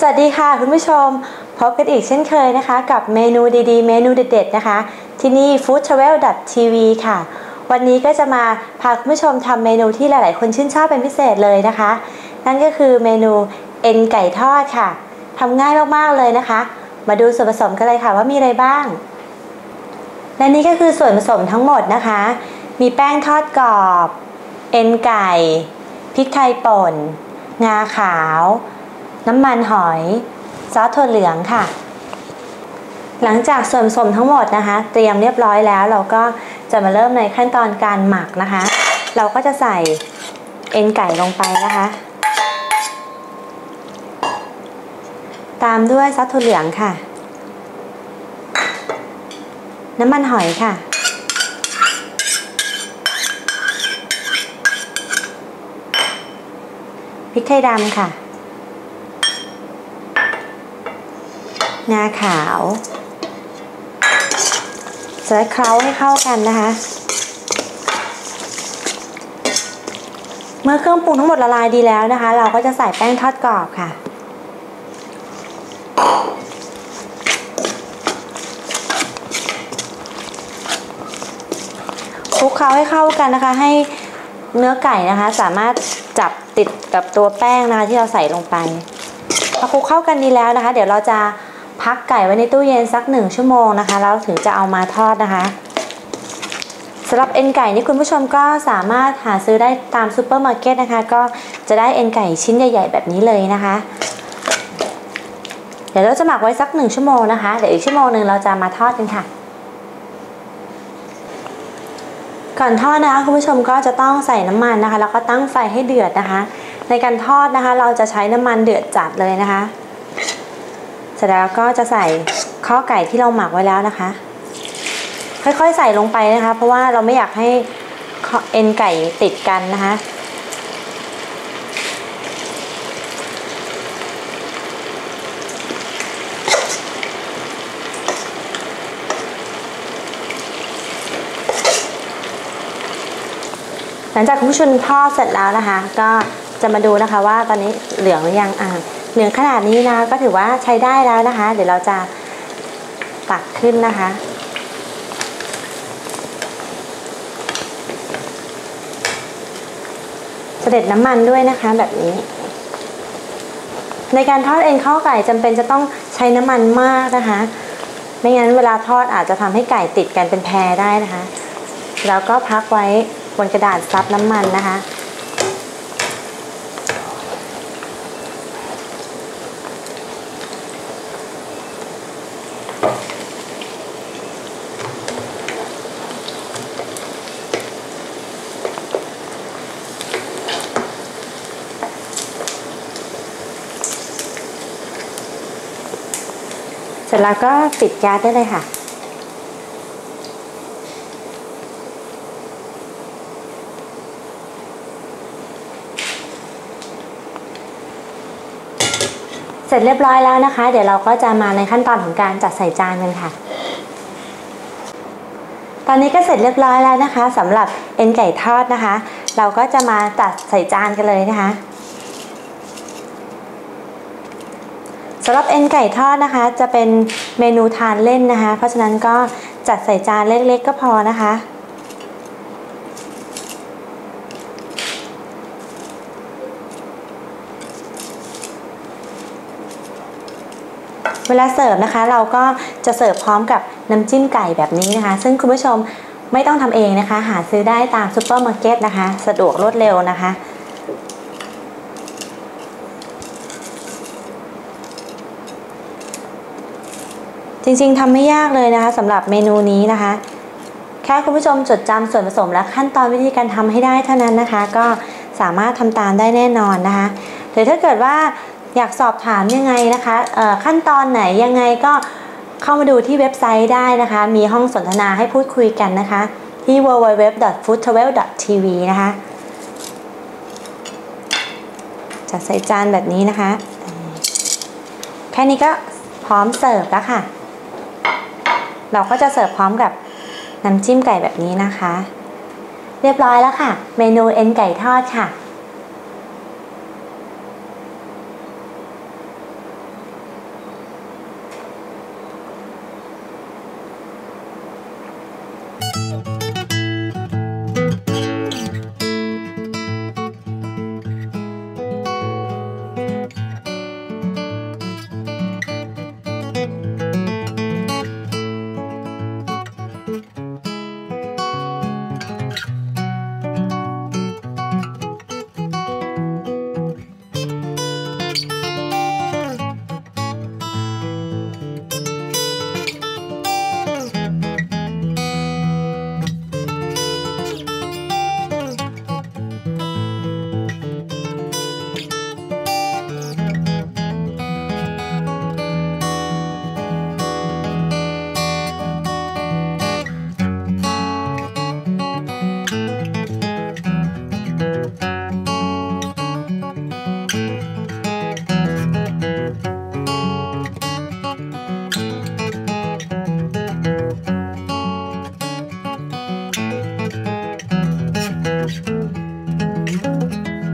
สวัสดีค่ะคุณผู้ชม พบกันอีกเช่นเคยนะคะ กับเมนูดีๆ เมนูเด็ดๆนะคะ ที่นี่ foodtravel.tv ค่ะ วันนี้ก็จะมาพาคุณผู้ชมทำเมนูที่หลายๆ คนชื่นชอบเป็นพิเศษเลยนะคะ นั่นก็คือเมนูเอ็นไก่ทอดค่ะทำง่ายมากๆเลยนะคะ มาดูส่วนผสมกันเลยค่ะว่ามีอะไรบ้าง และนี่ก็คือส่วนผสมทั้งหมดนะคะ มีแป้งทอดกรอบ เอ็นไก่ พริกไทยป่น งาขาว น้ำมันหอย ซอสถั่วเหลืองค่ะ หลังจากส่วนผสมทั้งหมดนะคะ เตรียมเรียบร้อยแล้วเราก็จะมาเริ่มในขั้นตอนการหมักนะคะ เราก็จะใส่เอ็นไก่ลงไปนะคะ ตามด้วยซอสถั่วเหลืองค่ะ น้ำมันหอยค่ะพริกไทยดำค่ะ งาขาวจะเคล้าให้เข้ากันนะคะ เมื่อเครื่องปรุงทั้งหมดละลายดีแล้วนะคะ เราก็จะใส่แป้งทอดกรอบค่ะคลุกเคล้าให้เข้ากันนะคะ ให้เนื้อไก่นะคะ สามารถจับติดกับตัวแป้งนะคะที่เราใส่ลงไปพอคลุกเข้ากันดีแล้วนะคะ เดี๋ยวเราจะ พักไก่ไว้ในตู้เย็นสักหนึ่งชั่วโมงนะคะ แล้วถึงจะเอามาทอดนะคะสำหรับเอ็นไก่นี่คุณผู้ชมก็สามารถหาซื้อได้ตามซูเปอร์มาร์เก็ตนะคะ ก็จะได้เอ็นไก่ชิ้นใหญ่ ๆ แบบนี้เลยนะคะ เดี๋ยวเราจะหมักไว้สักหนึ่งชั่วโมงนะคะ เดี๋ยวอีกชั่วโมงหนึ่งเราจะมาทอดกันค่ะก่อนทอดนะคะคุณผู้ชมก็จะต้องใส่น้ำมันนะคะ แล้วก็ตั้งไฟให้เดือดนะคะ ในการทอดนะคะ เราจะใช้น้ำมันเดือดจัดเลยนะคะ เสร็จแล้วก็จะใส่ข้อไก่ที่เราหมักไว้แล้วนะคะ ค่อยๆใส่ลงไปนะคะ เพราะว่าเราไม่อยากให้เอ็นไก่ติดกันนะคะหลังจากคุณผู้ชมทอดเสร็จแล้วนะคะ ก็ จะมาดูนะคะว่าตอนนี้เหลืองหรือยังอ่าเหลืองขนาดนี้นะก็ถือว่าใช้ได้แล้วนะคะ เดี๋ยวเราจะตักขึ้นนะคะ เสด็จน้ำมันด้วยนะคะแบบนี้ ในการทอดเอ็นข้าวไก่จำเป็นจะต้องใช้น้ำมันมากนะคะ ไม่งั้นเวลาทอดอาจจะทำให้ไก่ติดกันเป็นแพรได้นะคะ แล้วก็พักไว้บนกระดาษซับน้ำมันนะคะ เสร็จแล้วก็ปิดแก๊สได้เลยค่ะ เสร็จเรียบร้อยแล้วนะคะ เดี๋ยวเราก็จะมาในขั้นตอนของการจัดใส่จานกันค่ะ ตอนนี้ก็เสร็จเรียบร้อยแล้วนะคะสำหรับเอ็นไก่ทอดนะคะ เราก็จะมาจัดใส่จานกันเลยนะคะ สำหรับเอ็นไก่ทอดนะคะ จะเป็นเมนูทานเล่นนะคะ เพราะฉะนั้นก็จัดใส่จานเล็กๆก็พอนะคะ เวลาเสิร์ฟนะคะ เราก็จะเสิร์ฟพร้อมกับน้ำจิ้มไก่แบบนี้นะคะ ซึ่งคุณผู้ชมไม่ต้องทำเองนะคะ หาซื้อได้ตามซูเปอร์มาร์เก็ตนะคะ สะดวกรวดเร็วนะคะ จริงๆทำไม่ยากเลยนะคะสำหรับเมนูนี้นะคะ แค่คุณผู้ชมจดจำส่วนผสมและขั้นตอนวิธีการทำให้ได้เท่านั้นนะคะ ก็สามารถทำตามได้แน่นอนนะคะหรือถ้าเกิดว่าอยากสอบถามยังไงนะคะขั้นตอนไหนยังไงก็เข้ามาดูที่เว็บไซต์ได้นะคะ มีห้องสนทนาให้พูดคุยกันนะคะ ที่ www.foodtravel.tv นะคะ จัดใส่จานแบบนี้นะคะ แค่นี้ก็พร้อมเสิร์ฟแล้วค่ะ เราก็จะเสิร์ฟพร้อมกับน้ำจิ้มไก่แบบนี้นะคะ เรียบร้อยแล้วค่ะ เมนูเอ็นไก่ทอดค่ะ